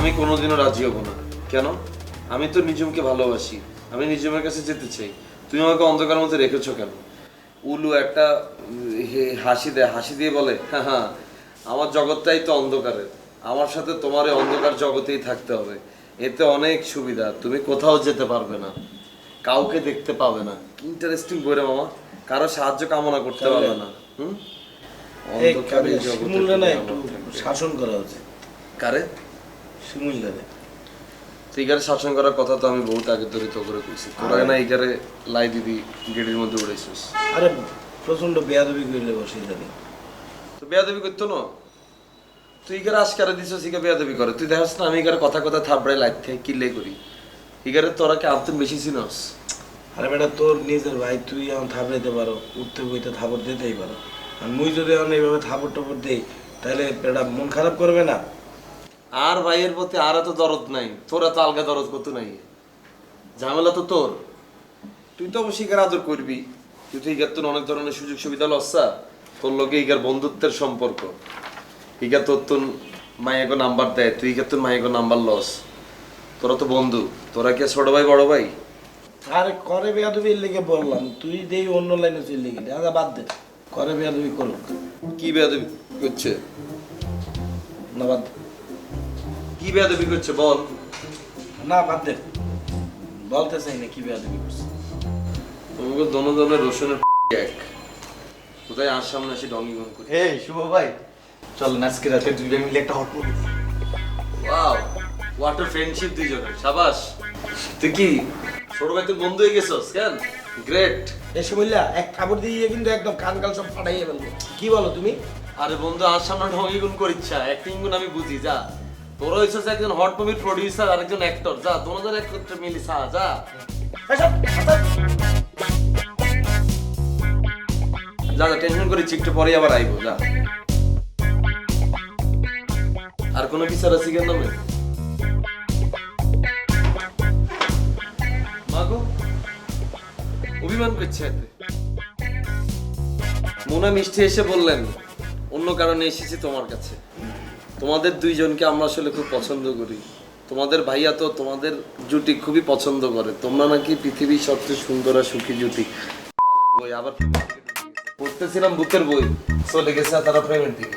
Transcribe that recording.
আমি কোনোদিনও রাজি হব না। কেন? আমি তো নিজমকে ভালোবাসি। আমি নিজমের কাছে যেতে চাই। তুমি আমাকে অন্ধকার মধ্যে রেখেছো কেন? উলু একটা হাসি দেয় হাসি দিয়ে বলে হ্যাঁ হ্যাঁ আমার জগৎটাই তো অন্ধকারের। আমার সাথে তোমার এই অন্ধকার জগতেই থাকতে হবে। এতে অনেক সুবিধা। তুমি কোথাও যেতে পারবে না। কাউকে দেখতে পাবে না। ইন্টারেস্টিং বইরে মামা। কারও সাহায্য কামনা করতে পারবে না। হুম? অন্ধকারের জগতে শাসন করা উচিত। কারে? ইগারে শাসন করার কথা তো আমি বহুত আগে ধরে তো করে কইছি। তোরা না লাই দিদি গেটের মধ্যে উড়াইছিস। আরে প্রচণ্ড বেয়াদবি করলে বসে জানি তো বেয়াদবি করতো না? তুই ইগারে আজকারে দিছিস ইগা বেয়াদবি করে। তুই দেখাস না আমি ইগারে কথা কথা থাপড়াই লাইট থেকে কিল্লে করি? ইগারে তোরা কি আনতেন বেশি চিনস? আরে বেটা তোর নিজের ভাই তুই এখন থাপড়াইতে পারো উঠতে বইতে থাপড় দিতেই পারো। আর মুই যদি এখন এইভাবে থাপড় টাপড় দিই তাহলে বেটা মন খারাপ করবে না? আর ভাইয়ের প্রতি আর এত দরদ নাই তোর এত আলগা দরদ কত নাই? ঝামেলা তো তোর। তুই তো অবশ্যই ইগার আদর করবি। তুই তো ইগার তোর অনেক ধরনের সুযোগ সুবিধা লসা তোর লগে ইগার বন্ধুত্বের সম্পর্ক। ইগা তোর তোর মায়েগো নাম্বার দেয় তুই ইগা তোর মায়েগো নাম্বার লস। তোরা তো বন্ধু। তোরা কি ছোট ভাই বড় ভাই? আরে করে বেয়াদবি লেগে বললাম তুই দেই অন্য লাইনে চলে গেলি। আচ্ছা বাদ দে। করে বেয়াদবি করুক। কি বেয়াদবি করছে? না বাদ দে। কি বেয়াদবি করছে বল? না বাদ দে। বলতে চাই না কি বেয়াদবি করছে। তোমাকে দোনো দলের রসুনের এক। কোথায় আর সামনে এসে ডঙ্গি করি? এই শুভ ভাই চল আজকে রাতে দুইটা মিলে একটা hot movie wow water friendship দুইজনের। সাবাস তুই কি ছোট ভাই তুই বন্ধু হয়ে গেছস কেন? গ্রেট এসে বললা এক কাপড় দিয়ে কিন্তু একদম কান কাল সব ফাটাইয়ে ফেলব। কি বলো তুমি? আরে বন্ধু আর সামনে ঢঙ্গি গুণ করিচ্ছা। অ্যাক্টিং গুণ আমি বুঝি যা। তোর একজন হট মুভির আর একজন অ্যাক্টর যা একত্রে মিলিস হ্যাঁ যা। যা যা টেনশন পরে আবার যা। আর কোনো বিচার আছে কেন মাগো, অভিমান করছে এতে। মোনা মিষ্টি এসে বললেন, অন্য কারণে এসেছি তোমার কাছে। তোমাদের দুইজনকে আমরা আসলে খুব পছন্দ করি। তোমাদের ভাইয়া তো তোমাদের জুটি খুবই পছন্দ করে। তোমরা নাকি পৃথিবীর সবচেয়ে সুন্দর আর সুখী জুটি। বই, আবার পড়তেছিলাম বুকের বই। চলে গেছে তারা প্রেমের দিকে